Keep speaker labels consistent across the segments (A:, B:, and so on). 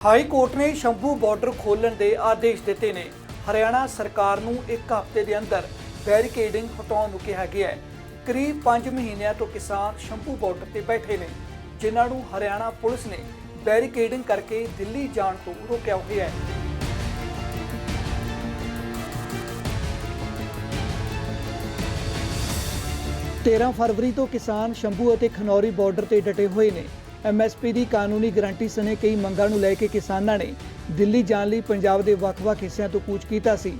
A: High court ਨੇ Shambhu border ਖੋਲਣ ਦੇ ਆਦੇਸ਼ ਦਿੱਤੇ ਨੇ। ਹਰਿਆਣਾ ਸਰਕਾਰ ਨੂੰ ਇੱਕ ਹਫ਼ਤੇ ਦੇ ਅੰਦਰ ਬੈਰੀਕੇਡਿੰਗ ਹਟਾਉਣ ਨੂੰ ਕਿਹਾ ਗਿਆ ਹੈ। ਕਰੀਬ 5 ਮਹੀਨਿਆਂ ਤੋਂ ਕਿਸਾਨ ਸ਼ੰਭੂ ਬਾਰਡਰ ਤੇ ਬੈਠੇ ਨੇ, ਜਿਨ੍ਹਾਂ ਨੂੰ ਹਰਿਆਣਾ ਪੁਲਿਸ ਨੇ ਬੈਰੀਕੇਡਿੰਗ ਕਰਕੇ ਦਿੱਲੀ ਜਾਣ ਤੋਂ ਰੋਕਿਆ ਹੋਇਆ ਹੈ। 13 ਫਰਵਰੀ ਤੋਂ ਕਿਸਾਨ ਸ਼ੰਭੂ ਅਤੇ ਖਨੌਰੀ ਬਾਰਡਰ ਤੇ ਡਟੇ ਹੋਏ ਨੇ। ਐਮਐਸਪੀ ਦੀ ਕਾਨੂੰਨੀ ਗਾਰੰਟੀ ਸਣੇ ਕਈ ਮੰਗਾਂ ਨੂੰ ਲੈ ਕੇ ਕਿਸਾਨਾਂ ਨੇ ਦਿੱਲੀ ਜਾਣ ਲਈ ਪੰਜਾਬ ਦੇ ਵੱਖ-ਵੱਖ ਹਿੱਸਿਆਂ ਤੋਂ ਕੂਚ ਕੀਤਾ ਸੀ।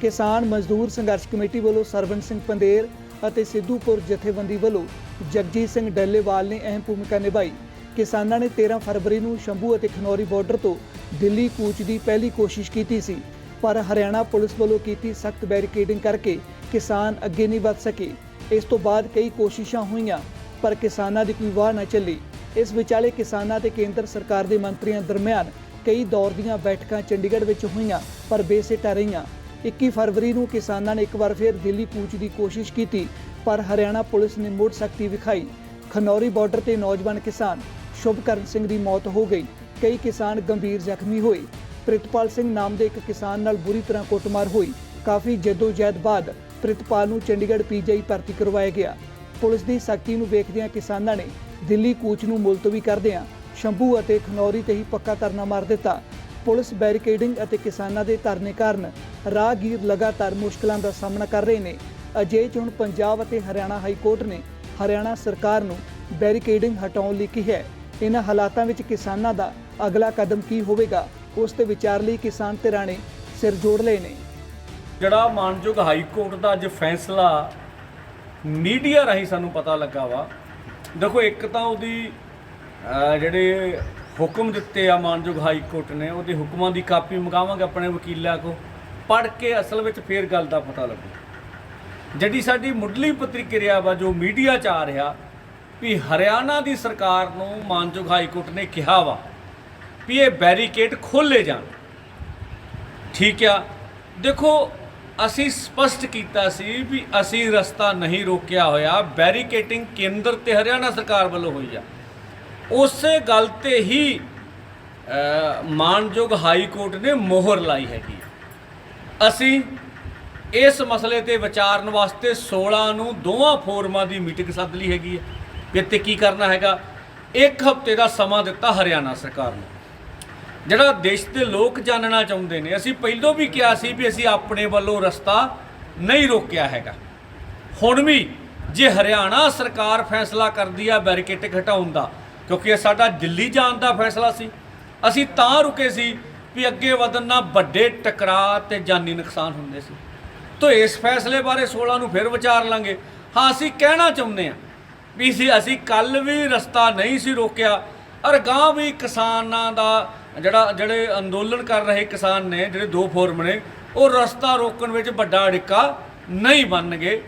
A: ਕਿਸਾਨ ਮਜ਼ਦੂਰ ਸੰਘਰਸ਼ ਕਮੇਟੀ ਵੱਲੋਂ ਸਰਵਨ ਸਿੰਘ ਪੰਦੇਰ ਅਤੇ ਸਿੱਧੂਪੁਰ ਜਥੇਬੰਦੀ ਵੱਲੋਂ ਜਗਜੀਤ ਸਿੰਘ ਡੱਲੇਵਾਲ ਨੇ ਅਹਿਮ ਭੂਮਿਕਾ ਨਿਭਾਈ। ਕਿਸਾਨਾਂ ਨੇ 13 ਫਰਵਰੀ ਨੂੰ ਸ਼ੰਭੂ ਅਤੇ ਖਨੌਰੀ ਬਾਰਡਰ ਤੋਂ ਦਿੱਲੀ ਕੂਚ ਦੀ ਪਹਿਲੀ ਕੋਸ਼ਿਸ਼ ਕੀਤੀ ਸੀ, ਪਰ ਹਰਿਆਣਾ ਪੁਲਿਸ ਵੱਲੋਂ ਕੀਤੀ ਸਖਤ ਬੈਰੀਕੇਡਿੰਗ ਕਰਕੇ ਕਿਸਾਨ ਅੱਗੇ ਨਹੀਂ ਵਧ ਸਕੇ। ਇਸ ਤੋਂ ਬਾਅਦ ਕਈ ਕੋਸ਼ਿਸ਼ਾਂ ਹੋਈਆਂ, ਪਰ ਕਿਸਾਨਾਂ ਦੀ ਕੋਈ ਵਾਹ ਨਾ ਚੱਲੀ। ਇਸ ਵਿਚਾਲੇ ਕਿਸਾਨਾਂ ਤੇ ਕੇਂਦਰ ਸਰਕਾਰ ਦੇ ਮੰਤਰੀਆਂ ਦਰਮਿਆਨ ਕਈ ਦੌਰ ਦੀਆਂ ਬੈਠਕਾਂ ਚੰਡੀਗੜ੍ਹ ਵਿੱਚ ਹੋਈਆਂ, ਪਰ ਬੇਸਿੱਟਾ ਰਹੀਆਂ। 21 ਫਰਵਰੀ ਨੂੰ ਕਿਸਾਨਾਂ ਨੇ ਇੱਕ ਵਾਰ ਫਿਰ ਦਿੱਲੀ ਕੂਚ ਦੀ ਕੋਸ਼ਿਸ਼ ਕੀਤੀ, ਪਰ ਹਰਿਆਣਾ ਪੁਲਿਸ ਨੇ ਮੁੜ ਸਖਤੀ ਵਿਖਾਈ। ਖਨੌਰੀ ਬਾਰਡਰ ਤੇ ਨੌਜਵਾਨ ਕਿਸਾਨ ਸ਼ੁਭਕਰਨ ਸਿੰਘ ਦੀ ਮੌਤ ਹੋ ਗਈ। ਕਈ ਕਿਸਾਨ ਗੰਭੀਰ ਜ਼ਖਮੀ ਹੋਏ। ਪ੍ਰਿਤਪਾਲ ਸਿੰਘ ਨਾਮ ਦੇ ਇੱਕ ਕਿਸਾਨ ਨਾਲ ਬੁਰੀ ਤਰ੍ਹਾਂ ਕੁੱਟਮਾਰ ਹੋਈ। ਕਾਫੀ ਜਹਿਦ ਬਾਅਦ ਪ੍ਰਿਤਪਾਲ ਨੂੰ ਚੰਡੀਗੜ੍ਹ ਪੀਜੀਆਈ ਭਰਤੀ ਕਰਵਾਇਆ ਗਿਆ। ਪੁਲਿਸ ਦੀ ਸਖਤੀ ਨੂੰ ਵੇਖਦਿਆਂ ਕਿਸਾਨਾਂ ਨੇ ਦਿੱਲੀ ਕੂਚ ਨੂੰ ਮੁਲਤਵੀ ਕਰਦਿਆਂ ਸ਼ੰਭੂ ਅਤੇ ਖਨੌਰੀ ਤੇ ਹੀ ਪੱਕਾ ਧਰਨਾ ਮਾਰ ਦਿੱਤਾ। ਪੁਲਿਸ ਬੈਰੀਕੇਡਿੰਗ ਅਤੇ ਕਿਸਾਨਾਂ ਦੇ ਧਰਨੇ ਕਾਰਨ ਰਾਹਗੀਰ ਲਗਾਤਾਰ ਮੁਸ਼ਕਲਾਂ ਦਾ ਸਾਹਮਣਾ ਕਰ ਰਹੇ ਨੇ। ਅਜੇ ਚ ਹੁਣ ਪੰਜਾਬ ਅਤੇ ਹਰਿਆਣਾ ਹਾਈ ਕੋਰਟ ਨੇ ਹਰਿਆਣਾ ਸਰਕਾਰ ਨੂੰ ਬੈਰੀਕੇਡਿੰਗ ਹਟਾਉਣ ਲਈ ਕਿਹਾ ਹੈ। ਇਹਨਾਂ ਹਾਲਾਤਾਂ ਵਿੱਚ ਕਿਸਾਨਾਂ ਦਾ ਅਗਲਾ ਕਦਮ ਕੀ ਹੋਵੇਗਾ, ਉਸ ਤੇ ਵਿਚਾਰ ਲਈ ਕਿਸਾਨ ਧਿਰਾਂ ਨੇ ਸਿਰ ਜੋੜ ਲਏ ਨੇ।
B: ਜਿਹੜਾ ਮਾਨਯੋਗ ਹਾਈ ਕੋਰਟ ਦਾ ਅੱਜ ਫੈਸਲਾ ਮੀਡੀਆ ਰਾਹੀਂ ਸਾਨੂੰ ਪਤਾ ਲੱਗਾ ਵਾ। ਦੇਖੋ, ਇੱਕ ਤਾਂ ਉਹਦੀ ਜਿਹੜੇ ਹੁਕਮ ਦਿੱਤੇ ਆ ਮਾਨਯੋਗ ਹਾਈ ਕੋਰਟ ਨੇ, ਉਹਦੇ ਹੁਕਮਾਂ ਦੀ ਕਾਪੀ ਮੰਗਾਵਾਂਗੇ ਆਪਣੇ ਵਕੀਲਾਂ ਕੋ ਪੜ੍ਹ ਕੇ ਅਸਲ ਵਿੱਚ ਫੇਰ ਗੱਲ ਦਾ ਪਤਾ ਲੱਗੂ। ਜਿਹੜੀ ਸਾਡੀ ਮੁੱਢਲੀ ਪ੍ਰਤੀਕਿਰਿਆ ਵਾ, ਜੋ ਮੀਡੀਆ 'ਚ ਆ ਰਿਹਾ, ਵੀ ਹਰਿਆਣਾ ਦੀ ਸਰਕਾਰ ਨੂੰ ਮਾਨਯੋਗ ਹਾਈ ਕੋਰਟ ਨੇ ਕਿਹਾ ਵਾ ਵੀ ਇਹ ਬੈਰੀਕੇਡ ਖੋਲੇ ਜਾਣ। ਠੀਕ ਆ? ਦੇਖੋ ਅਸੀਂ ਸਪਸ਼ਟ ਕੀਤਾ ਸੀ ਵੀ ਅਸੀਂ ਰਸਤਾ ਨਹੀਂ ਰੋਕਿਆ ਹੋਇਆ। ਬੈਰੀਕੇਟਿੰਗ ਕੇਂਦਰ ਤੇ ਹਰਿਆਣਾ ਸਰਕਾਰ ਵੱਲੋਂ ਹੋਈ ਆ। ਉਸੇ ਗੱਲ ਤੇ ਹੀ ਅ, ਮਾਨਯੋਗ ਹਾਈ ਕੋਰਟ ਨੇ ਮੋਹਰ ਲਾਈ ਹੈਗੀ ਅਸੀਂ ਇਸ ਮਸਲੇ ਤੇ ਵਿਚਾਰਨ ਵਾਸਤੇ 16 ਨੂੰ ਦੋਵਾਂ ਫੋਰਮਾਂ ਦੀ ਮੀਟਿੰਗ ਸੱਦ ਲਈ ਹੈਗੀ ਹੈ ਵੀ ਇੱਥੇ ਕੀ ਕਰਨਾ ਹੈਗਾ? ਇੱਕ ਹਫ਼ਤੇ ਦਾ ਸਮਾਂ ਦਿੱਤਾ ਹਰਿਆਣਾ ਸਰਕਾਰ ਨੂੰ। ਜਿਹੜਾ ਦੇਸ਼ ਦੇ ਲੋਕ ਜਾਣਨਾ ਚਾਹੁੰਦੇ ਨੇ, ਅਸੀਂ ਪਹਿਲਾਂ ਵੀ ਕਿਹਾ ਸੀ ਵੀ ਅਸੀਂ ਆਪਣੇ ਵੱਲੋਂ ਰਸਤਾ ਨਹੀਂ ਰੋਕਿਆ ਹੈਗਾ। ਹੁਣ ਵੀ ਜੇ ਹਰਿਆਣਾ ਸਰਕਾਰ ਫੈਸਲਾ ਕਰਦੀ ਆ ਬੈਰੀਕੇਟ ਘਟਾਉਣ ਦਾ, ਕਿਉਂਕਿ ਇਹ ਸਾਡਾ ਦਿੱਲੀ ਜਾਣ ਦਾ ਫੈਸਲਾ ਸੀ, ਅਸੀਂ ਤਾਂ ਰੁਕੇ ਸੀ ਵੀ ਅੱਗੇ ਵਧਣ ਨਾਲ ਵੱਡੇ ਟਕਰਾਅ ਤੇ ਜਾਨੀ ਨੁਕਸਾਨ ਹੁੰਦੇ ਸੀ। ਤੋ ਇਸ ਫੈਸਲੇ ਬਾਰੇ 16 ਨੂੰ ਫਿਰ ਵਿਚਾਰ ਲਾਂਗੇ। ਹਾਂ, ਅਸੀਂ ਕਹਿਣਾ ਚਾਹੁੰਦੇ ਆ ਵੀ ਸੀ ਅਸੀਂ ਕੱਲ ਵੀ ਰਸਤਾ ਨਹੀਂ ਸੀ ਰੋਕਿਆ ਔਰ ਗਾਂ ਵੀ ਕਿਸਾਨਾਂ ਦਾ ਜਿਹੜਾ ਜਿਹੜੇ ਅੰਦੋਲਨ ਕਰ ਰਹੇ ਕਿਸਾਨ ਨੇ, ਜਿਹੜੇ ਦੋ ਫੋਰਮ ਨੇ, ਉਹ ਰਸਤਾ ਰੋਕਣ ਵਿੱਚ ਵੱਡਾ ਅੜਿੱਕਾ ਨਹੀਂ ਬਣਨਗੇ।